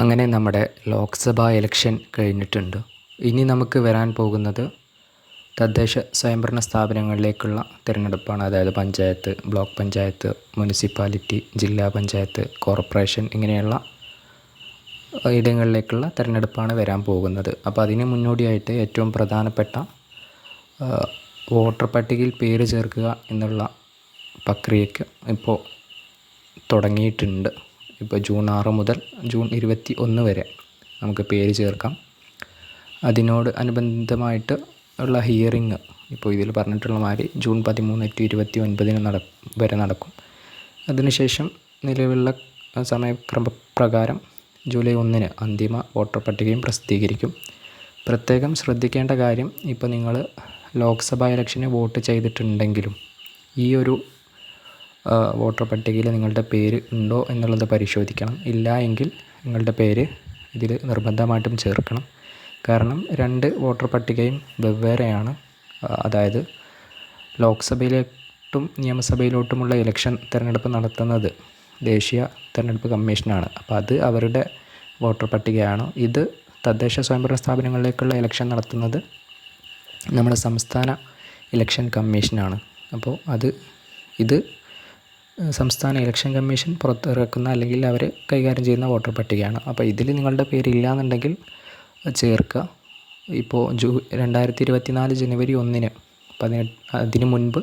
അങ്ങനെ നമ്മുടെ ലോക്സഭാ ഇലക്ഷൻ കഴിഞ്ഞിട്ടുണ്ട്. ഇനി നമുക്ക് വരാൻ പോകുന്നത് തദ്ദേശ സ്വയംഭരണ സ്ഥാപനങ്ങളിലേക്കുള്ള തിരഞ്ഞെടുപ്പാണ്. അതായത് പഞ്ചായത്ത് ബ്ലോക്ക് പഞ്ചായത്ത് മുനിസിപ്പാലിറ്റി ജില്ലാ പഞ്ചായത്ത് കോർപ്പറേഷൻ ഇങ്ങനെയുള്ള ഇടങ്ങളിലേക്കുള്ള തിരഞ്ഞെടുപ്പാണ് വരാൻ പോകുന്നത്. അപ്പോൾ അതിന് മുന്നോടിയായിട്ട് ഏറ്റവും പ്രധാനപ്പെട്ട വോട്ടർ പട്ടികയിൽ പേര് ചേർക്കുക എന്നുള്ള പ്രക്രിയയ്ക്ക് ഇപ്പോൾ തുടങ്ങിയിട്ടുണ്ട്. ഇപ്പോൾ ജൂൺ ആറ് മുതൽ ജൂൺ ഇരുപത്തി ഒന്ന് വരെ നമുക്ക് പേര് ചേർക്കാം. അതിനോട് അനുബന്ധമായിട്ട് ഉള്ള ഹിയറിങ് ഇപ്പോൾ ഇതിൽ പറഞ്ഞിട്ടുള്ള മാതിരി ജൂൺ പതിമൂന്ന് ടു ഇരുപത്തി ഒൻപതിന് നട വരെ നടക്കും. അതിനുശേഷം നിലവിലുള്ള സമയക്രമ പ്രകാരം ജൂലൈ ഒന്നിന് അന്തിമ വോട്ടർ പട്ടികയും പ്രസിദ്ധീകരിക്കും. പ്രത്യേകം ശ്രദ്ധിക്കേണ്ട കാര്യം ഇപ്പോൾ നിങ്ങൾ ലോക്സഭാ ഇലക്ഷന് വോട്ട് ചെയ്തിട്ടുണ്ടെങ്കിലും ഈ ഒരു വോട്ടർ പട്ടികയിൽ നിങ്ങളുടെ പേര് ഉണ്ടോ എന്നുള്ളത് പരിശോധിക്കണം. ഇല്ല എങ്കിൽ നിങ്ങളുടെ പേര് ഇതിൽ നിർബന്ധമായിട്ടും ചേർക്കണം. കാരണം രണ്ട് വോട്ടർ പട്ടികയും വെവ്വേറെയാണ്. അതായത് ലോക്സഭയിലോട്ടും നിയമസഭയിലോട്ടുമുള്ള ഇലക്ഷൻ തിരഞ്ഞെടുപ്പ് നടത്തുന്നത് ദേശീയ തിരഞ്ഞെടുപ്പ് കമ്മീഷനാണ്. അപ്പോൾ അത് അവരുടെ വോട്ടർ പട്ടികയാണ്. ഇത് തദ്ദേശ സ്വയംഭരണ സ്ഥാപനങ്ങളിലേക്കുള്ള ഇലക്ഷൻ നടത്തുന്നത് നമ്മുടെ സംസ്ഥാന ഇലക്ഷൻ കമ്മീഷനാണ്. അപ്പോൾ അത് ഇത് സംസ്ഥാന ഇലക്ഷൻ കമ്മീഷൻ പുറത്തിറക്കുന്ന അല്ലെങ്കിൽ അവർ കൈകാര്യം ചെയ്യുന്ന വോട്ടർ പട്ടികയാണ്. അപ്പോൾ ഇതിൽ നിങ്ങളുടെ പേരില്ല എന്നുണ്ടെങ്കിൽ ചേർക്കുക. ഇപ്പോൾ ജൂ രണ്ടായിരത്തി ഇരുപത്തി നാല് ജനുവരി ഒന്നിന് പതിനെട്ട് അതിന് മുൻപ്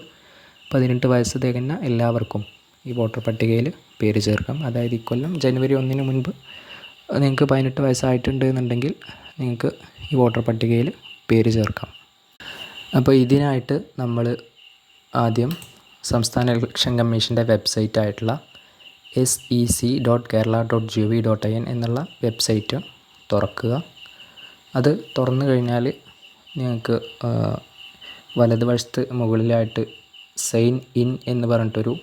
പതിനെട്ട് വയസ്സ് തികഞ്ഞ എല്ലാവർക്കും ഈ വോട്ടർ പട്ടികയിൽ പേര് ചേർക്കാം. അതായത് ഇക്കൊല്ലം ജനുവരി ഒന്നിന് മുൻപ് നിങ്ങൾക്ക് പതിനെട്ട് വയസ്സായിട്ടുണ്ട് എന്നുണ്ടെങ്കിൽ നിങ്ങൾക്ക് ഈ വോട്ടർ പട്ടികയിൽ പേര് ചേർക്കാം. അപ്പോൾ ഇതിനായിട്ട് നമ്മൾ ആദ്യം സംസ്ഥാന ഇലക്ഷൻ കമ്മീഷന്റെ വെബ്സൈറ്റ് ആയിട്ടുള്ള S E C dot Kerala dot G V dot I N എന്നുള്ള വെബ്സൈറ്റ് തുറക്കുക. അത് തുറന്നു കഴിഞ്ഞാൽ നിങ്ങൾക്ക് വലതുവശത്ത് മുകളിലായിട്ട് സൈൻ ഇൻ എന്ന് പറഞ്ഞിട്ടൊരു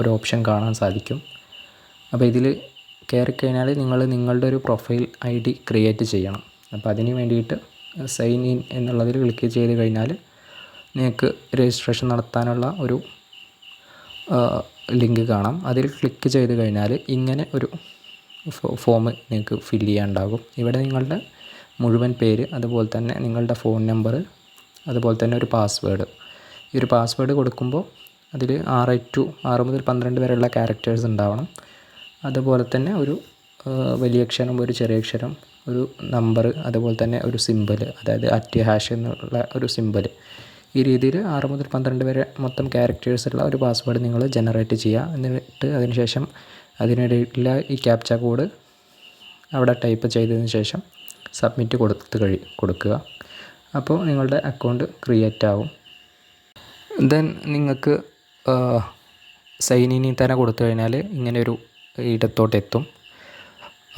ഒരു ഓപ്ഷൻ കാണാൻ സാധിക്കും. അപ്പോൾ ഇതിൽ കയറിക്കഴിഞ്ഞാൽ നിങ്ങൾ നിങ്ങളുടെ ഒരു പ്രൊഫൈൽ ഐ ഡി ക്രിയേറ്റ് ചെയ്യണം. അപ്പോൾ അതിന് വേണ്ടിയിട്ട് സൈൻ ഇൻ എന്നുള്ളതിൽ ക്ലിക്ക് ചെയ്ത് കഴിഞ്ഞാൽ നിങ്ങൾക്ക് രജിസ്ട്രേഷൻ നടത്താനുള്ള ഒരു ലിങ്ക് കാണാം. അതിൽ ക്ലിക്ക് ചെയ്ത് കഴിഞ്ഞാൽ ഇങ്ങനെ ഒരു ഫോം നിങ്ങൾക്ക് ഫില്ല് ചെയ്യാനുണ്ടാകും. ഇവിടെ നിങ്ങളുടെ മുഴുവൻ പേര് അതുപോലെ തന്നെ നിങ്ങളുടെ ഫോൺ നമ്പർ അതുപോലെ തന്നെ ഒരു പാസ്വേഡ്. ഈ ഒരു പാസ്വേഡ് കൊടുക്കുമ്പോൾ അതിൽ ആറ് ടു ആറ് മുതൽ പന്ത്രണ്ട് വരെയുള്ള ക്യാരക്ടേഴ്സ് ഉണ്ടാവണം. അതുപോലെ തന്നെ ഒരു വലിയ അക്ഷരം ഒരു ചെറിയ അക്ഷരം ഒരു നമ്പർ അതുപോലെ തന്നെ ഒരു സിമ്പിൾ അതായത് അറ്റ് ഹാഷ് എന്നുള്ള ഒരു സിമ്പൽ ഈ രീതിയിൽ ആറ് മുതൽ പന്ത്രണ്ട് വരെ മൊത്തം ക്യാരക്ടേഴ്സുള്ള ഒരു പാസ്വേഡ് നിങ്ങൾ ജനറേറ്റ് ചെയ്യുക. എന്നിട്ട് അതിനുശേഷം അതിനിടയിലുള്ള ഈ ക്യാപ്ച കോഡ് അവിടെ ടൈപ്പ് ചെയ്തതിന് ശേഷം സബ്മിറ്റ് കൊടുത്ത് കഴി കൊടുക്കുക. അപ്പോൾ നിങ്ങളുടെ അക്കൗണ്ട് ക്രിയേറ്റ് ആവും. ദെൻ നിങ്ങൾക്ക് ഇൻ തന്നെ കൊടുത്തു കഴിഞ്ഞാൽ ഇങ്ങനെ ഒരു ഇടത്തോട്ട് എത്തും.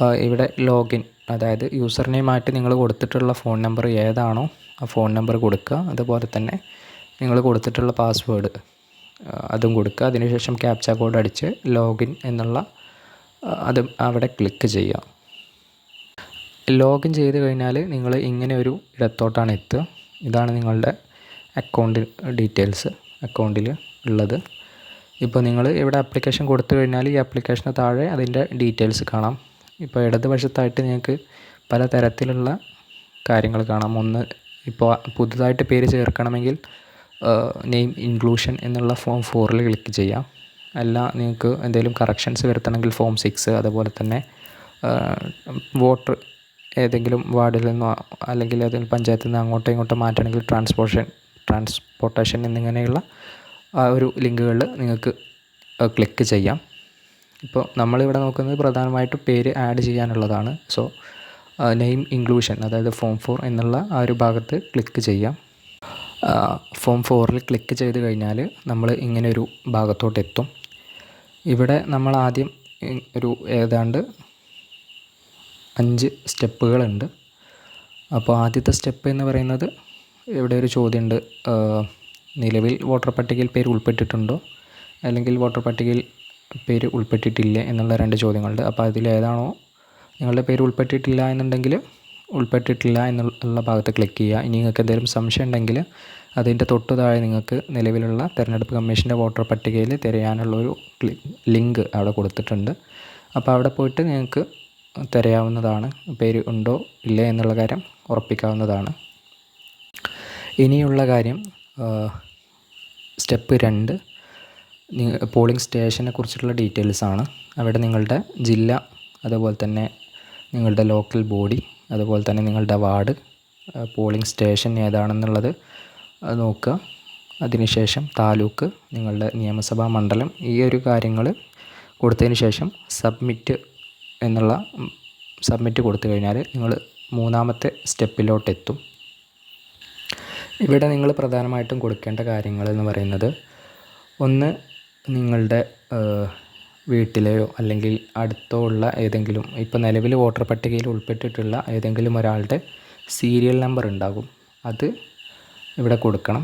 ഇവിടെ ലോഗിൻ അതായത് യൂസർ നെയിമായിട്ട് നിങ്ങൾ കൊടുത്തിട്ടുള്ള ഫോൺ നമ്പർ ഏതാണോ ആ ഫോൺ നമ്പർ കൊടുക്കുക. അതുപോലെ തന്നെ നിങ്ങൾ കൊടുത്തിട്ടുള്ള പാസ്വേഡ് അതും കൊടുക്കുക. അതിനുശേഷം ക്യാപ്ച കോഡ് അടിച്ച് ലോഗിൻ എന്നുള്ള അത് അവിടെ ക്ലിക്ക് ചെയ്യുക. ലോഗിൻ ചെയ്ത് കഴിഞ്ഞാൽ നിങ്ങൾ ഇങ്ങനെ ഒരു ഇടത്തോട്ടാണ് എത്തുക. ഇതാണ് നിങ്ങളുടെ അക്കൗണ്ട് ഡീറ്റെയിൽസ് അക്കൗണ്ടിൽ ഉള്ളത്. ഇപ്പോൾ നിങ്ങൾ ഇവിടെ ആപ്ലിക്കേഷൻ കൊടുത്തു കഴിഞ്ഞാൽ ഈ ആപ്ലിക്കേഷന് താഴെ അതിന്റെ ഡീറ്റെയിൽസ് കാണാം. ഇപ്പോൾ ഇടതുവശത്തായിട്ട് നിങ്ങൾക്ക് പല തരത്തിലുള്ള കാര്യങ്ങൾ കാണാം. ഒന്ന് ഇപ്പോൾ പുതുതായിട്ട് പേര് ചേർക്കണമെങ്കിൽ നെയിം ഇൻക്ലൂഷൻ എന്നുള്ള ഫോം ഫോറിൽ ക്ലിക്ക് ചെയ്യാം. അല്ല നിങ്ങൾക്ക് എന്തെങ്കിലും കറക്ഷൻസ് വരുത്തണമെങ്കിൽ ഫോം സിക്സ് അതുപോലെ തന്നെ വോട്ടർ ഏതെങ്കിലും വാർഡിൽ നിന്നോ അല്ലെങ്കിൽ ഏതെങ്കിലും പഞ്ചായത്തിൽ നിന്ന് അങ്ങോട്ടോ ഇങ്ങോട്ടോ മാറ്റണമെങ്കിൽ ട്രാൻസ്പോർട്ടേഷൻ ട്രാൻസ്പോർട്ടേഷൻ എന്നിങ്ങനെയുള്ള ആ ഒരു ലിങ്കുകളിൽ നിങ്ങൾക്ക് ക്ലിക്ക് ചെയ്യാം. ഇപ്പോൾ നമ്മളിവിടെ നോക്കുന്നത് പ്രധാനമായിട്ടും പേര് ആഡ് ചെയ്യാനുള്ളതാണ്. സോ നെയിം ഇൻക്ലൂഷൻ അതായത് ഫോം ഫോർ എന്നുള്ള ആ ഒരു ഭാഗത്ത് ക്ലിക്ക് ചെയ്യാം. ഫോം ഫോറിൽ ക്ലിക്ക് ചെയ്ത് കഴിഞ്ഞാൽ നമ്മൾ ഇങ്ങനെ ഒരു ഭാഗത്തോട്ട് എത്തും. ഇവിടെ നമ്മൾ ആദ്യം ഒരു ഏതാണ്ട് അഞ്ച് സ്റ്റെപ്പുകളുണ്ട്. അപ്പോൾ ആദ്യത്തെ സ്റ്റെപ്പ് എന്ന് പറയുന്നത് ഇവിടെ ഒരു ചോദ്യമുണ്ട്. നിലവിൽ വോട്ടർ പട്ടികയിൽ പേര് ഉൾപ്പെട്ടിട്ടുണ്ടോ? അല്ലെങ്കിൽ വോട്ടർ പട്ടികയിൽ പേര് ഉൾപ്പെട്ടിട്ടില്ല എന്നുള്ള രണ്ട് ചോദ്യങ്ങളുണ്ട്. അപ്പോൾ അതിൽ ഏതാണോ നിങ്ങളുടെ പേര് ഉൾപ്പെട്ടിട്ടില്ല എന്നുണ്ടെങ്കിൽ ഉൾപ്പെട്ടിട്ടില്ല എന്നുള്ള ഭാഗത്ത് ക്ലിക്ക് ചെയ്യുക. ഇനി നിങ്ങൾക്ക് എന്തെങ്കിലും സംശയം ഉണ്ടെങ്കിൽ അതിന്റെ തൊട്ട് താഴെ നിങ്ങൾക്ക് നിലവിലുള്ള തിരഞ്ഞെടുപ്പ് കമ്മീഷന്റെ വോട്ടർ പട്ടികയിൽ തിരയാനുള്ളൊരു ലിങ്ക് അവിടെ കൊടുത്തിട്ടുണ്ട്. അപ്പോൾ അവിടെ പോയിട്ട് നിങ്ങൾക്ക് തിരയാവുന്നതാണ്. പേര് ഉണ്ടോ ഇല്ലേ എന്നുള്ള കാര്യം ഉറപ്പിക്കാവുന്നതാണ്. ഇനിയുള്ള കാര്യം സ്റ്റെപ്പ് രണ്ട്. പോളിംഗ് സ്റ്റേഷനെ കുറിച്ചിട്ടുള്ള ഡീറ്റെയിൽസ് ആണ്. അവിടെ നിങ്ങളുടെ ജില്ല അതുപോലെ തന്നെ നിങ്ങളുടെ ലോക്കൽ ബോഡി അതുപോലെ തന്നെ നിങ്ങളുടെ വാർഡ് പോളിംഗ് സ്റ്റേഷൻ ഏതാണെന്നുള്ളത് നോക്കുക. അതിനുശേഷം താലൂക്ക് നിങ്ങളുടെ നിയമസഭാ മണ്ഡലം ഈ ഒരു കാര്യങ്ങൾ കൊടുത്തതിന് ശേഷം സബ്മിറ്റ് എന്നുള്ള സബ്മിറ്റ് കൊടുത്തു കഴിഞ്ഞാൽ നിങ്ങൾ മൂന്നാമത്തെ സ്റ്റെപ്പിലോട്ട് എത്തും ഇവിടെ നിങ്ങൾ പ്രധാനമായിട്ടും കൊടുക്കേണ്ട കാര്യങ്ങൾ എന്ന് പറയുന്നത് ഒന്ന് നിങ്ങളുടെ വീട്ടിലെയോ അല്ലെങ്കിൽ അടുത്തോ ഉള്ള ഏതെങ്കിലും ഇപ്പോൾ നിലവിൽ വോട്ടർ പട്ടികയിൽ ഉൾപ്പെട്ടിട്ടുള്ള ഏതെങ്കിലും ഒരാളുടെ സീരിയൽ നമ്പർ ഉണ്ടാകും. അത് ഇവിടെ കൊടുക്കണം.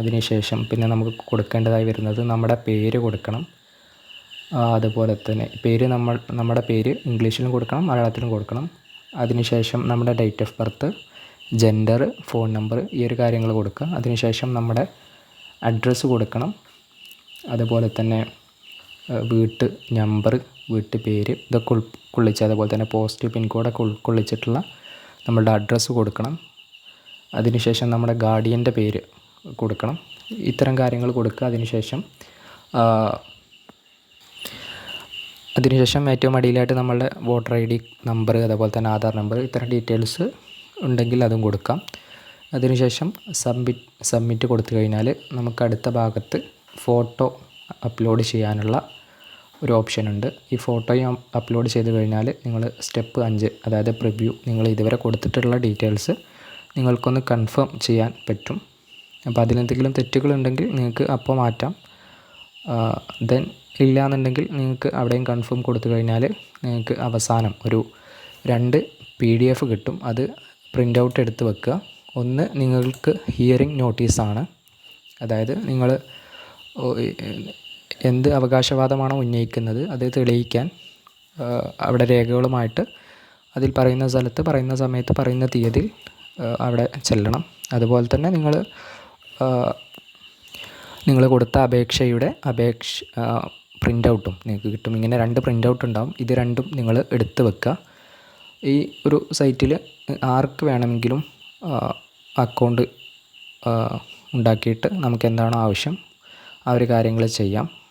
അതിനുശേഷം പിന്നെ നമുക്ക് കൊടുക്കേണ്ടതായി വരുന്നത് നമ്മുടെ പേര് കൊടുക്കണം. അതുപോലെ തന്നെ പേര് നമ്മൾ നമ്മുടെ പേര് ഇംഗ്ലീഷിലും കൊടുക്കണം മലയാളത്തിലും കൊടുക്കണം. അതിനുശേഷം നമ്മുടെ date of birth gender phone number ഈ ഒരു കാര്യങ്ങൾ കൊടുക്കുക. അതിനുശേഷം നമ്മുടെ അഡ്രസ്സ് കൊടുക്കണം. അതുപോലെ തന്നെ വീട്ട് നമ്പർ വീട്ട് പേര് ഇതൊക്കെ ഉൾക്കൊള്ളിച്ച് അതുപോലെ തന്നെ പോസ്റ്റ് പിൻകോഡൊക്കെ ഉൾക്കൊള്ളിച്ചിട്ടുള്ള നമ്മളുടെ അഡ്രസ്സ് കൊടുക്കണം. അതിനുശേഷം നമ്മുടെ ഗാർഡിയന്റെ പേര് കൊടുക്കണം. ഇത്തരം കാര്യങ്ങൾ കൊടുക്കുക. അതിനുശേഷം അതിനുശേഷം ഏറ്റവും അടിയിലായിട്ട് നമ്മളുടെ വോട്ടർ ഐ ഡി നമ്പർ അതുപോലെ തന്നെ ആധാർ നമ്പർ ഇത്തരം ഡീറ്റെയിൽസ് ഉണ്ടെങ്കിൽ അതും കൊടുക്കാം. അതിനുശേഷം സബ്മിറ്റ് സബ്മിറ്റ് കൊടുത്തു കഴിഞ്ഞാൽ നമുക്ക് അടുത്ത ഭാഗത്ത് ഫോട്ടോ അപ്ലോഡ് ചെയ്യാനുള്ള ഒരു ഓപ്ഷൻ ഉണ്ട്. ഈ ഫോട്ടോയും അപ്ലോഡ് ചെയ്ത് കഴിഞ്ഞാൽ നിങ്ങൾ സ്റ്റെപ്പ് അഞ്ച് അതായത് പ്രിവ്യൂ നിങ്ങൾ ഇതുവരെ കൊടുത്തിട്ടുള്ള ഡീറ്റെയിൽസ് നിങ്ങൾക്കൊന്ന് കൺഫേം ചെയ്യാൻ പറ്റും. അപ്പോൾ അതിലെന്തെങ്കിലും തെറ്റുകളുണ്ടെങ്കിൽ നിങ്ങൾക്ക് അപ്പോൾ മാറ്റാം. ദെൻ ഇല്ല എന്നുണ്ടെങ്കിൽ നിങ്ങൾക്ക് അവിടെയും കൺഫേം കൊടുത്തു കഴിഞ്ഞാൽ നിങ്ങൾക്ക് അവസാനം ഒരു രണ്ട് പി ഡി എഫ് കിട്ടും. അത് പ്രിന്റ് ഔട്ട് എടുത്ത് വെക്കുക. ഒന്ന് നിങ്ങൾക്ക് ഹിയറിംഗ് നോട്ടീസാണ് അതായത് നിങ്ങൾ എന്ത് അവകാശവാദമാണോ ഉന്നയിക്കുന്നത് അത് തെളിയിക്കാൻ അവിടെ രേഖകളുമായിട്ട് അതിൽ പറയുന്ന സ്ഥലത്ത് പറയുന്ന സമയത്ത് പറയുന്ന തീയതിയിൽ അവിടെ ചെല്ലണം. അതുപോലെ തന്നെ നിങ്ങൾ നിങ്ങൾ കൊടുത്ത അപേക്ഷയുടെ അപേക്ഷ പ്രിന്റ് ഔട്ടും നിങ്ങൾക്ക് കിട്ടും. ഇങ്ങനെ രണ്ട് പ്രിന്റ് ഔട്ട് ഉണ്ടാവും. ഇത് രണ്ടും നിങ്ങൾ എടുത്ത് വെക്കുക. ഈ ഒരു സൈറ്റിൽ ആർക്ക് വേണമെങ്കിലും അക്കൗണ്ട് ഉണ്ടാക്കിയിട്ട് നമുക്ക് എന്താണോ ആവശ്യം ആ ഒരു കാര്യങ്ങൾ ചെയ്യാം.